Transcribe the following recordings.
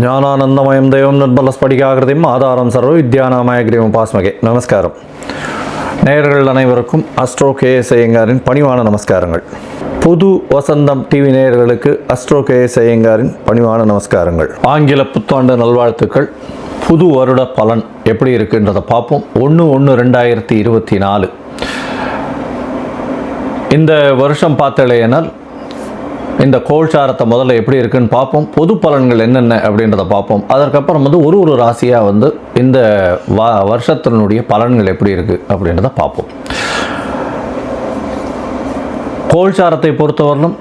ஞானானந்தமயம் தெய்வம் நிர்மலஸ்படிகாகிருதியும் ஆதாரம் சர்வ வித்யானாமயகிரியும் பாஸ்மகே. நமஸ்காரம். நேயர்கள் அனைவருக்கும் அஸ்ட்ரோ கேஎஸ் ஐயங்காரின் பணிவான நமஸ்காரங்கள். புது வசந்தம் டிவி நேயர்களுக்கு அஸ்ட்ரோ கேஎஸ் ஐயங்காரின் பணிவான நமஸ்காரங்கள். ஆங்கில புத்தாண்டு நல்வாழ்த்துக்கள். புது வருட பலன் எப்படி இருக்குன்றதை பார்ப்போம். ஒன்று ஒன்று ரெண்டாயிரத்தி இருபத்தி நாலு. இந்த வருஷம் பார்த்தலையினால் இந்த கோல்சாரத்தை முதல்ல எப்படி இருக்குன்னு பார்ப்போம். பொது பலன்கள் என்னென்ன அப்படின்றத பார்ப்போம். அதற்கப்புறம் வந்து ஒரு ஒரு ராசியாக வந்து இந்த வ வருஷத்தினுடைய பலன்கள் எப்படி இருக்குது அப்படின்றத பார்ப்போம். கோல்சாரத்தை பொறுத்தவரையிலும்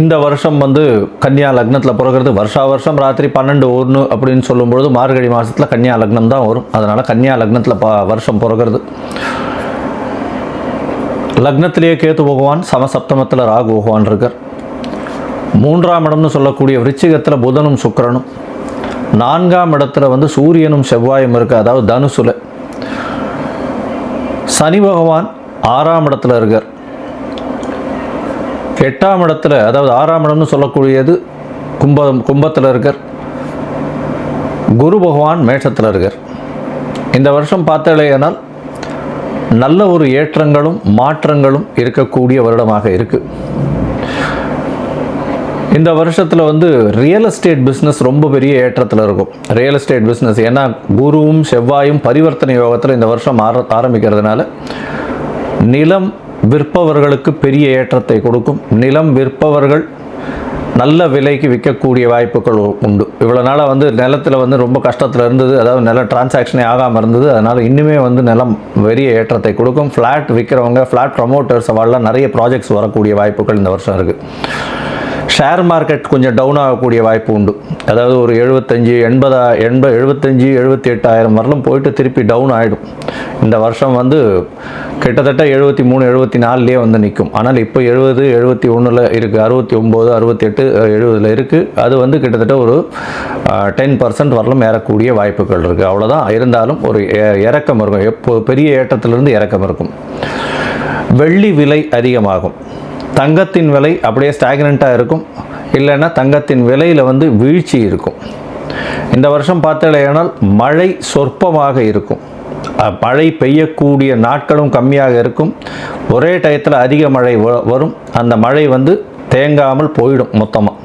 இந்த வருஷம் வந்து கன்னியா லக்னத்தில் பிறகுறது. வருஷா வருஷம் ராத்திரி பன்னெண்டு ஒன்று அப்படின்னு சொல்லும்பொழுது மார்கழி மாதத்தில் கன்னியா லக்னம் தான் வரும். அதனால் கன்னியா லக்னத்தில் ப வருஷம் பிறகுறது. லக்னத்திலேயே கேத்து பகவான் சமசப்தமத்தில் ராகு பகவான் இருக்கார். மூன்றாம் இடம்னு சொல்லக்கூடிய விருச்சிகத்தில் புதனும் சுக்கரனும். நான்காம் இடத்துல வந்து சூரியனும் செவ்வாயும் இருக்கு. அதாவது தனுசுல. சனி பகவான் ஆறாம் இடத்துல இருக்கார். எட்டாம் இடத்துல அதாவது ஆறாம் இடம்னு சொல்லக்கூடியது கும்பம் கும்பத்தில் இருக்கார். குரு பகவான் மேஷத்தில் இருக்கார். இந்த வருஷம் பார்த்தாலேயானால் நல்ல ஒரு ஏற்றங்களும் மாற்றங்களும் இருக்கக்கூடிய வருடமாக இருக்குது இந்த வருஷத்தில் வந்து ரியல் எஸ்டேட் பிஸ்னஸ் ரொம்ப பெரிய ஏற்றத்தில் இருக்கும். ரியல் எஸ்டேட் பிஸ்னஸ் ஏன்னா குருவும் செவ்வாயும் பரிவர்த்தனை யோகத்தில் இந்த வருஷம் ஆர ஆரம்பிக்கிறதுனால நிலம் விற்பவர்களுக்கு பெரிய ஏற்றத்தை கொடுக்கும். நிலம் விற்பவர்கள் நல்ல விலைக்கு விற்கக்கூடிய வாய்ப்புகள் உண்டு. இவ்வளோ நாளாக வந்து நிலத்தில் வந்து ரொம்ப கஷ்டத்தில் இருந்தது. அதாவது நில டிரான்சாக்ஷனே ஆகாமல் இருந்தது. அதனால் இன்னுமே வந்து நிலம் பெரிய ஏற்றத்தை கொடுக்கும். ஃப்ளாட் விற்கிறவங்க ஃப்ளாட் ப்ரமோட்டர்ஸ் அவெல்லாம் நிறைய ப்ராஜெக்ட்ஸ் வரக்கூடிய வாய்ப்புகள் இந்த வருஷம் இருக்குது ஷேர் மார்க்கெட் கொஞ்சம் டவுன் ஆகக்கூடிய வாய்ப்பு உண்டு. அதாவது ஒரு எழுபத்தஞ்சி எண்பதா எண்ப எழுபத்தஞ்சி எழுபத்தி எட்டாயிரம் வரலும் போயிட்டு திருப்பி டவுன் ஆகிடும் இந்த வருஷம் வந்து கிட்டத்தட்ட எழுபத்தி மூணு எழுபத்தி நாலுலேயே வந்து நிற்கும். ஆனால் இப்போ எழுபது எழுபத்தி ஒன்றில் இருக்குது அறுபத்தி ஒம்பது அறுபத்தெட்டு எழுபதில் இருக்குது அது வந்து கிட்டத்தட்ட ஒரு டென் பர்சன்ட் வரலும் ஏறக்கூடிய வாய்ப்புகள் இருக்குது அவ்வளோதான் இருந்தாலும் ஒரு இறக்கம் இருக்கும். எப்போ பெரிய ஏற்றத்திலிருந்து இறக்கம் இருக்கும். வெள்ளி விலை அதிகமாகும். தங்கத்தின் விலை அப்படியே ஸ்டாக்னண்ட்டாக இருக்கும். இல்லைன்னா தங்கத்தின் விலையில் வந்து வீழ்ச்சி இருக்கும். இந்த வருஷம் பார்த்தலையானால் மழை சொற்பமாக இருக்கும். மழை பெய்யக்கூடிய நாட்களும் கம்மியாக இருக்கும். ஒரே டயத்தில் அதிக மழை வ- வரும். அந்த மழை வந்து தேங்காமல் போயிடும் மொத்தமாக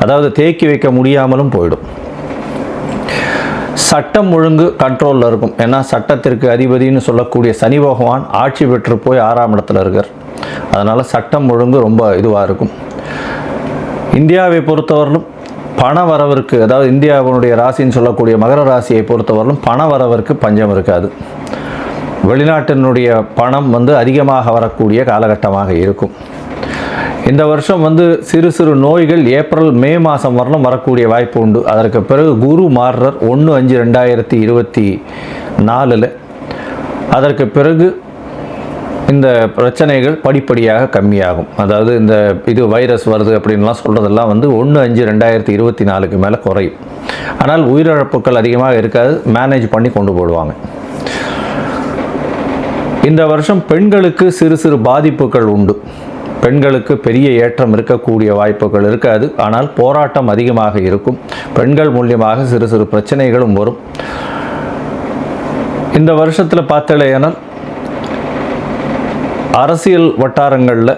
அதாவது தேக்கி வைக்க முடியாமலும் போயிடும். சட்டம் ஒழுங்கு கண்ட்ரோலில் இருக்கும். ஏன்னா சட்டத்திற்கு அதிபதினு சொல்லக்கூடிய சனி பகவான் ஆட்சி பெற்று போய் ஆறாம் இடத்துல இருக்கார். அதனால் சட்டம் ஒழுங்கு ரொம்ப இதுவாக இருக்கும். இந்தியாவை பொறுத்தவரையிலும் பண வரவிற்கு அதாவது இந்தியாவினுடைய ராசின்னு சொல்லக்கூடிய மகர ராசியை பொறுத்தவரையிலும் பண வரவிற்கு பஞ்சம் இருக்காது. வெளிநாட்டினுடைய பணம் வந்து அதிகமாக வரக்கூடிய காலகட்டமாக இருக்கும். இந்த வருஷம் வந்து சிறு சிறு நோய்கள் ஏப்ரல் மே மாதம் வரலும் வரக்கூடிய வாய்ப்பு உண்டு. அதற்கு பிறகு குரு மாறுறர் ஒன்று அஞ்சு ரெண்டாயிரத்தி இருபத்தி நாலில். அதற்கு பிறகு இந்த பிரச்சனைகள் படிப்படியாக கம்மியாகும். அதாவது இந்த இது வைரஸ் வருது அப்படின்லாம் சொல்கிறதெல்லாம் வந்து ஒன்று அஞ்சு ரெண்டாயிரத்தி இருபத்தி நாலுக்கு மேலே குறையும். ஆனால் உயிரிழப்புகள் அதிகமாக இருக்காது மேனேஜ் பண்ணி கொண்டு போடுவாங்க. இந்த வருஷம் பெண்களுக்கு சிறு சிறு பாதிப்புகள் உண்டு. பெண்களுக்கு பெரிய ஏற்றம் இருக்கக்கூடிய வாய்ப்புகள் இருக்காது. ஆனால் போராட்டம் அதிகமாக இருக்கும். பெண்கள் மூலியமாக சிறு சிறு பிரச்சனைகளும் வரும். இந்த வருஷத்தில் பார்த்தலையானால் அரசியல் வட்டாரங்களில்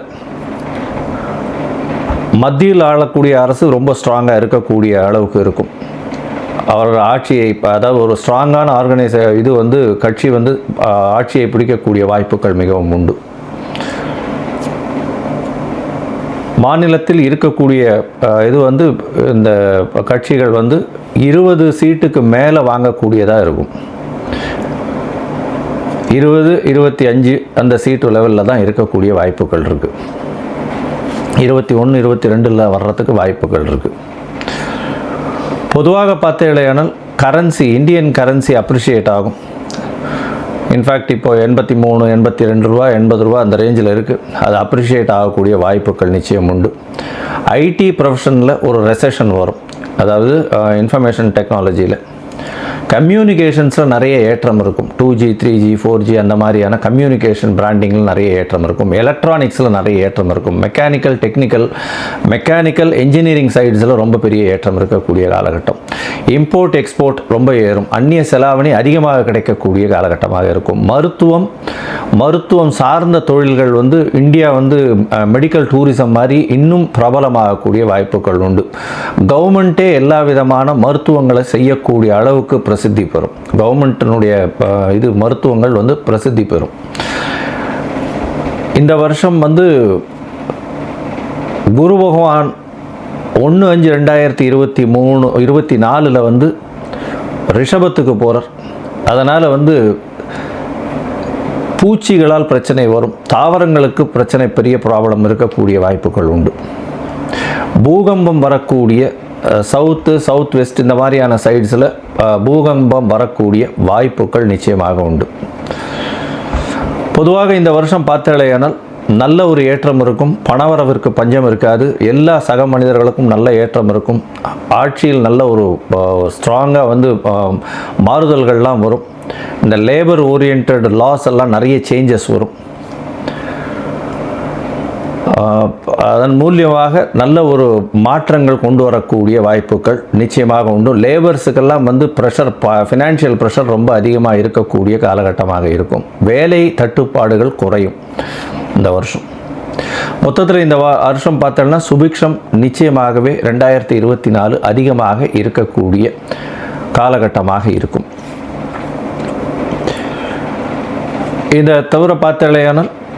மத்தியில் ஆளக்கூடிய அரசு ரொம்ப ஸ்ட்ராங்காக இருக்கக்கூடிய அளவுக்கு இருக்கும். அவர்கள் ஆட்சியை இப்போ அதாவது ஒரு ஸ்ட்ராங்கான ஆர்கனைச இது வந்து கட்சி வந்து ஆட்சியை பிடிக்கக்கூடிய வாய்ப்புகள் மிகவும் உண்டு. மாநிலத்தில் இருக்கக்கூடிய இது வந்து இந்த கட்சிகள் வந்து இருபது சீட்டுக்கு மேலே வாங்கக்கூடியதாக இருக்கும். இருபது இருபத்தி அஞ்சு அந்த சீட்டு லெவலில் தான் இருக்கக்கூடிய வாய்ப்புகள் இருக்குது இருபத்தி ஒன்று இருபத்தி ரெண்டில் வர்றதுக்கு வாய்ப்புகள் இருக்குது பொதுவாக பார்த்தீங்களேனால் கரன்சி இந்தியன் கரன்சி அப்ரிஷியேட் ஆகும். இன்ஃபேக்ட் இப்போ எண்பத்தி மூணு எண்பத்தி ரெண்டு ரூபா எண்பது ரூபா அந்த ரேஞ்சில் இருக்குது அது அப்ரிஷியேட் ஆகக்கூடிய வாய்ப்புகள் நிச்சயம் உண்டு. ஐடி ப்ரொஃபஷனில் ஒரு ரெசெஷன் வரும். அதாவது uh, இன்ஃபர்மேஷன் டெக்னாலஜியில் கம்யூனிகேஷன்ஸில் நிறைய ஏற்றம் இருக்கும். Two G three G four G அந்த மாதிரியான கம்யூனிகேஷன் பிராண்டிங்கில் நிறைய ஏற்றம் இருக்கும். எலக்ட்ரானிக்ஸில் நிறைய ஏற்றம் இருக்கும். மெக்கானிக்கல் டெக்னிக்கல் மெக்கானிக்கல் இன்ஜினியரிங் சைட்ஸில் ரொம்ப பெரிய ஏற்றம் இருக்கக்கூடிய காலகட்டம். இம்போர்ட் எக்ஸ்போர்ட் ரொம்ப ஏறும். அந்நிய செலாவணி அதிகமாக கிடைக்கக்கூடிய காலகட்டமாக இருக்கும். மருத்துவம் மருத்துவம் சார்ந்த தொழில்கள் வந்து இந்தியா வந்து மெடிக்கல் டூரிசம் மாதிரி இன்னும் பிரபலமாகக்கூடிய வாய்ப்புகள் உண்டு. கவர்மெண்ட்டே எல்லா விதமான மருத்துவங்களை செய்யக்கூடிய அளவுக்கு பிரசித்தி பெறும். கவர்மெண்ட்டினுடைய இது மருத்துவங்கள் வந்து பிரசித்தி பெறும். இந்த வருஷம் வந்து குரு பகவான் ஒன்று அஞ்சு ரெண்டாயிரத்தி இருபத்தி மூணு இருபத்தி நாலில் வந்து ரிஷபத்துக்கு போகிறார் அதனால் வந்து பூச்சிகளால் பிரச்சனை வரும். தாவரங்களுக்கு பிரச்சனை பெரிய ப்ராப்ளம் இருக்கக்கூடிய வாய்ப்புகள் உண்டு. பூகம்பம் வரக்கூடிய சவுத்து சவுத் வெஸ்ட் இந்த மாதிரியான சைட்ஸில் பூகம்பம் வரக்கூடிய வாய்ப்புகள் நிச்சயமாக உண்டு. பொதுவாக இந்த வருஷம் பார்த்தாலேயானால் நல்ல ஒரு ஏற்றம் இருக்கும் பணவரவிற்கு பஞ்சம் இருக்காது எல்லா சக மனிதர்களுக்கும் நல்ல ஏற்றம் இருக்கும் ஆட்சியில் நல்ல ஒரு ஸ்ட்ராங்காக வந்து மாறுதல்கள்லாம் வரும். இந்த லேபர் ஓரியன்ட் லாஸ் எல்லாம் நிறைய சேஞ்சஸ் வரும். அதன் மூலியமாக நல்ல ஒரு மாற்றங்கள் கொண்டு வரக்கூடிய வாய்ப்புகள் நிச்சயமாக உண்டு. லேபர்ஸுக்கெல்லாம் வந்து ப்ரெஷர் ஃபினான்ஷியல் ப்ரெஷர் ரொம்ப அதிகமாக இருக்கக்கூடிய காலகட்டமாக இருக்கும். வேலை தட்டுப்பாடுகள் குறையும் இந்த வருஷம். மொத்தத்தில் இந்த வா- வருஷம் பார்த்தோம்னா சுபிக்ஷம் நிச்சயமாகவே ரெண்டாயிரத்தி இருபத்தி நாலு அதிகமாக இருக்கக்கூடிய காலகட்டமாக இருக்கும். இதை தவிர பார்த்தாலேயானால்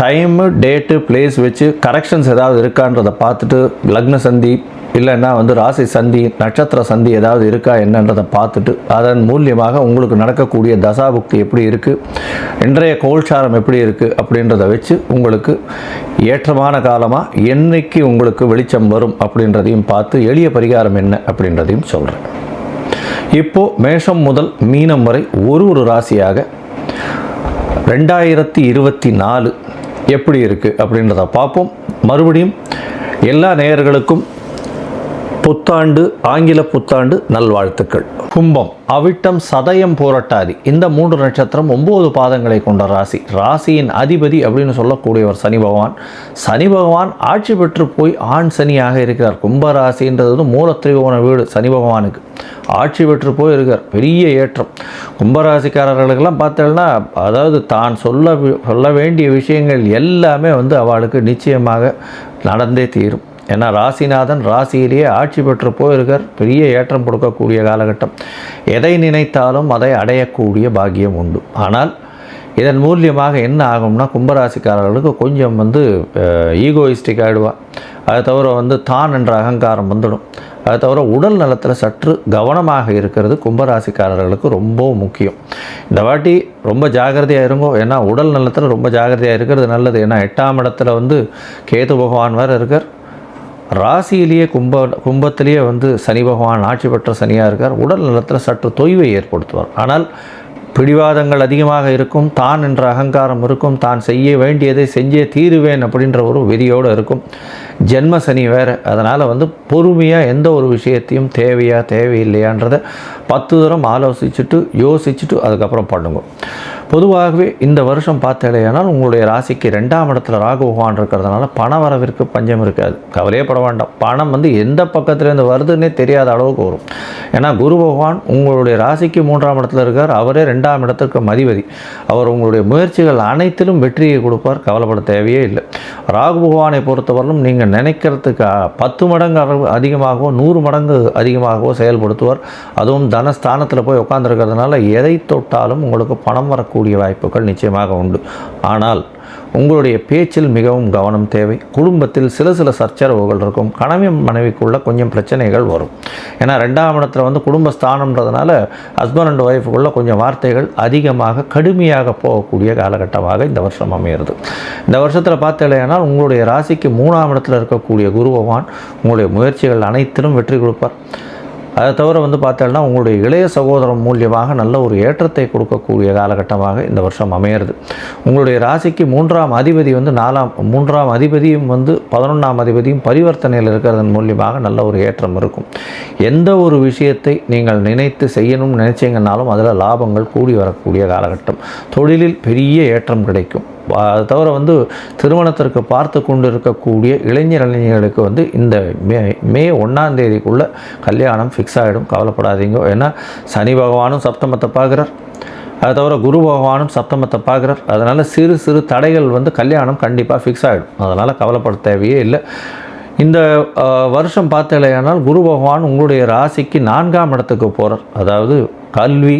டைமு டேட்டு பிளேஸ் வச்சு கரெக்ஷன்ஸ் ஏதாவது இருக்கான்றதை பார்த்துட்டு லக்ன சந்தி இல்லைன்னா வந்து ராசி சந்தி நட்சத்திர சந்தி ஏதாவது இருக்கா என்னன்றதை பார்த்துட்டு அதன் மூலியமாக உங்களுக்கு நடக்கக்கூடிய தசாபுக்தி எப்படி இருக்குது இன்றைய கோல்சாரம் எப்படி இருக்குது அப்படின்றத வச்சு உங்களுக்கு ஏற்றமான காலமாக என்னைக்கு உங்களுக்கு வெளிச்சம் வரும் அப்படின்றதையும் பார்த்து எளிய பரிகாரம் என்ன அப்படின்றதையும் சொல்கிறேன் இப்போது மேஷம் முதல் மீனம் வரை ஒரு ஒரு ராசியாக ரெண்டாயிரத்தி இருபத்தி நாலு எப்படி இருக்குது அப்படின்றத பார்ப்போம். மறுபடியும் எல்லா நேயர்களுக்கும் புத்தாண்டு ஆங்கில புத்தாண்டு நல்வாழ்த்துக்கள். கும்பம் அவிட்டம் சதயம் போரட்டாதி. இந்த மூன்று நட்சத்திரம் ஒன்பது பாதங்களை கொண்ட ராசி. ராசியின் அதிபதி அப்படின்னு சொல்லக்கூடியவர் சனி பகவான். சனி பகவான் ஆட்சி பெற்று போய் ஆண் சனியாக இருக்கிறார். கும்ப ராசின்றது வந்து மூலத்திரிகோண வீடு சனி பகவானுக்கு. ஆட்சி பெற்று போய் இருக்கார் பெரிய ஏற்றம். கும்பராசிக்காரர்களுக்கெல்லாம் பார்த்தோம்னா அதாவது தான் சொல்ல வி- சொல்ல வேண்டிய விஷயங்கள் எல்லாமே வந்து அவளுக்கு நிச்சயமாக நடந்தே தீரும். ஏன்னா ராசிநாதன் ராசியிலேயே ஆட்சி பெற்று போயிருக்கார். பெரிய ஏற்றம் கொடுக்கக்கூடிய காலகட்டம். எதை நினைத்தாலும் அதை அடையக்கூடிய பாக்கியம் உண்டு. ஆனால் இதன் மூலியமாக என்ன ஆகும்னா கும்பராசிக்காரர்களுக்கு கொஞ்சம் வந்து ஈகோயிஸ்டிக் ஆகிடுவா அதை தவிர வந்து தான் என்ற அகங்காரம் வந்துடும். அதை தவிர உடல் நலத்தில் சற்று கவனமாக இருக்கிறது கும்பராசிக்காரர்களுக்கு ரொம்ப முக்கியம். இந்த வாட்டி ரொம்ப ஜாகிரதையாக இருங்கோ. ஏன்னா உடல் நலத்தில் ரொம்ப ஜாகிரதையாக இருக்கிறது நல்லது. ஏன்னா எட்டாம் இடத்துல வந்து கேது பகவான் வேறு இருக்கார். ராசியிலேயே கும்ப கும்பத்திலேயே வந்து சனி பகவான் ஆட்சி பெற்ற சனியாக இருக்கார். உடல் நலத்தில் சற்று தொய்வை ஏற்படுத்துவார். ஆனால் பிடிவாதங்கள் அதிகமாக இருக்கும். தான் என்ற அகங்காரம் இருக்கும். தான் செய்ய வேண்டியதை செஞ்சே தீருவேன் அப்படின்ற ஒரு வெறியோடு இருக்கும். ஜென்ம சனி வேறு. அதனால் வந்து பொறுமையாக எந்த ஒரு விஷயத்தையும் தேவையா தேவையில்லையான்றதை பத்து தரம் ஆலோசிச்சுட்டு யோசிச்சுட்டு அதுக்கப்புறம் பண்ணுங்க. பொதுவாகவே இந்த வருஷம் பார்த்தேனால் உங்களுடைய ராசிக்கு ரெண்டாம் இடத்துல ராகு பகவான் இருக்கிறதுனால பண வரவிற்கு பஞ்சம் இருக்காது. கவலையே பட வேண்டாம். பணம் வந்து எந்த பக்கத்துலேருந்து வருதுன்னே தெரியாத அளவுக்கு வரும். ஏன்னா குரு பகவான் உங்களுடைய ராசிக்கு மூன்றாம் இடத்துல இருக்கார். அவரே ரெண்டாம் இடத்திற்கு மதிபதி அவர் உங்களுடைய முயற்சிகள் அனைத்திலும் வெற்றியை கொடுப்பார். கவலைப்பட தேவையே இல்லை. ராகு பகவானை பொறுத்தவரையிலும் நீங்கள் நினைக்கிறதுக்கு பத்து மடங்கு அளவு அதிகமாகவோ நூறு மடங்கு அதிகமாகவோ செயல்படுத்துவார். அதுவும் தனஸ்தானத்தில் போய் உட்காந்துருக்கிறதுனால எதை தொட்டாலும் உங்களுக்கு பணம் வரக்கூடிய வாய்ப்புகள் நிச்சயமாக உண்டு. ஆனால் உங்களுடைய பேச்சில் மிகவும் கவனம் தேவை. குடும்பத்தில் சில சில சச்சரவுகள் இருக்கும். கணவன் மனைவிக்குள்ளே கொஞ்சம் பிரச்சனைகள் வரும். ஏன்னா ரெண்டாம் இடத்துல வந்து குடும்பஸ்தானம்ன்றதுனால ஹஸ்பண்ட் அண்ட் ஒய்ஃபுக்குள்ளே கொஞ்சம் வார்த்தைகள் அதிகமாக கடுமையாக போகக்கூடிய காலகட்டமாக இந்த வருஷம் அமையிறது. இந்த வருஷத்தில் பார்த்தீங்கன்னா உங்களுடைய ராசிக்கு மூணாம் இடத்துல இருக்கக்கூடிய குரு பகவான் உங்களுடைய முயற்சிகள் அனைத்திலும் வெற்றி கொடுப்பார். அதை தவிர வந்து பார்த்தோம்னா உங்களுடைய இளைய சகோதரம் மூலியமாக நல்ல ஒரு ஏற்றத்தை கொடுக்கக்கூடிய காலகட்டமாக இந்த வருஷம் அமையிறது. உங்களுடைய ராசிக்கு மூன்றாம் அதிபதி வந்து நாலாம் மூன்றாம் அதிபதியும் வந்து பதினொன்றாம் அதிபதியும் பரிவர்த்தனையில் இருக்கிறதன் மூலியமாக நல்ல ஒரு ஏற்றம் இருக்கும். எந்த ஒரு விஷயத்தை நீங்கள் நினைத்து செய்யணும்னு நினைச்சீங்கன்னாலும் அதில் லாபங்கள் கூடி வரக்கூடிய காலகட்டம். தொழிலில் பெரிய ஏற்றம் கிடைக்கும். அது தவிர வந்து திருமணத்திற்கு பார்த்து கொண்டு இருக்கக்கூடிய இளைஞர் இளைஞர்களுக்கு வந்து இந்த மே மே ஒன்றாம் தேதிக்குள்ளே கல்யாணம் ஃபிக்ஸ் ஆகிடும் கவலைப்படாதீங்க. ஏன்னா சனி பகவானும் சப்தமத்தை பார்க்குறார். அது தவிர குரு பகவானும் சப்தமத்தை பார்க்குறார். அதனால் சிறு சிறு தடைகள் வந்து கல்யாணம் கண்டிப்பாக ஃபிக்ஸ் ஆகிடும் அதனால் கவலைப்பட தேவையே இல்லை. இந்த வருஷம் பார்த்தலையானால் குரு பகவான் உங்களுடைய ராசிக்கு நான்காம் இடத்துக்கு போகிறார் அதாவது கல்வி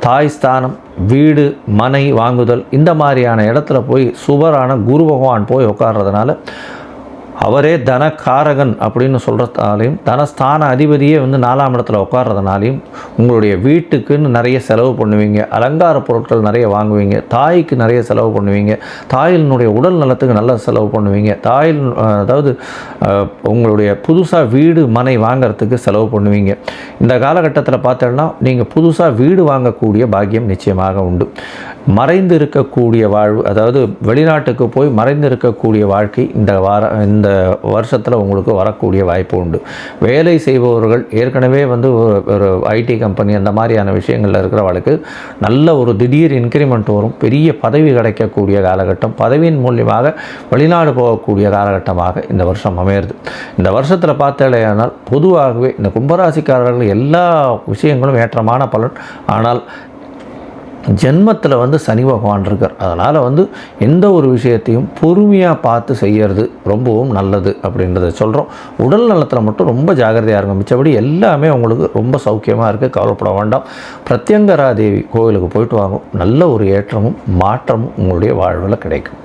தாய் ஸ்தானம் வீடு மனை வாங்குதல் இந்த மாதிரியான இடத்துல போய் சுபரான குரு பகவான் போய் உட்கார்றதுனால அவரே தனக்காரகன் அப்படின்னு சொல்கிறதாலையும் தனஸ்தான அதிபதியே வந்து நாலாம் இடத்துல உட்கார்றதுனாலையும் உங்களுடைய வீட்டுக்குன்னு நிறைய செலவு பண்ணுவீங்க அலங்கார பொருட்கள் நிறைய வாங்குவீங்க தாய்க்கு நிறைய செலவு பண்ணுவீங்க தாயினுடைய உடல் நலத்துக்கு நல்ல செலவு பண்ணுவீங்க தாயில் அதாவது உங்களுடைய புதுசாக வீடு மனை வாங்குறதுக்கு செலவு பண்ணுவீங்க. இந்த காலகட்டத்தில் பார்த்தோன்னா நீங்கள் புதுசாக வீடு வாங்கக்கூடிய பாக்கியம் நிச்சயமாக உண்டு. மறைந்து இருக்கக்கூடிய வாழ்வு அதாவது வெளிநாட்டுக்கு போய் மறைந்து இருக்கக்கூடிய வாழ்க்கை இந்த வார இந்த வருஷத்தில் உங்களுக்கு வரக்கூடிய வாய்ப்பு உண்டு. வேலை செய்பவர்கள் ஏற்கனவே வந்து ஒரு- ஒரு ஐடி கம்பெனி அந்த மாதிரியான விஷயங்களில் இருக்கிறவளுக்கு நல்ல ஒரு திடீர் இன்க்ரிமெண்ட் வரும். பெரிய பதவி கிடைக்கக்கூடிய காலகட்டம் பதவியின் மூலியமாக வெளிநாடு போகக்கூடிய காலகட்டமாக இந்த வருஷம் அமையிறது. இந்த வருஷத்தில் பார்த்தாலேயானால் பொதுவாகவே இந்த கும்பராசிக்காரர்கள் எல்லா விஷயங்களும் ஏற்றமான பலன். ஆனால் ஜென்மத்தில் வந்து சனி பகவான் இருக்கார். அதனால் வந்து எந்த ஒரு விஷயத்தையும் பொறுமையாக பார்த்து செய்யறது ரொம்பவும் நல்லது அப்படின்றத சொல்கிறோம் உடல் நலத்தில் மட்டும் ரொம்ப ஜாகிரதையாக இருக்கும் மிச்சபடி எல்லாமே உங்களுக்கு ரொம்ப சௌக்கியமாக இருக்குது கவலைப்பட வேண்டாம். பிரத்யங்கரா தேவி கோவிலுக்கு போயிட்டு வாங்க. நல்ல ஒரு ஏற்றமும் மாற்றமும் உங்களுடைய வாழ்வில் கிடைக்கும்.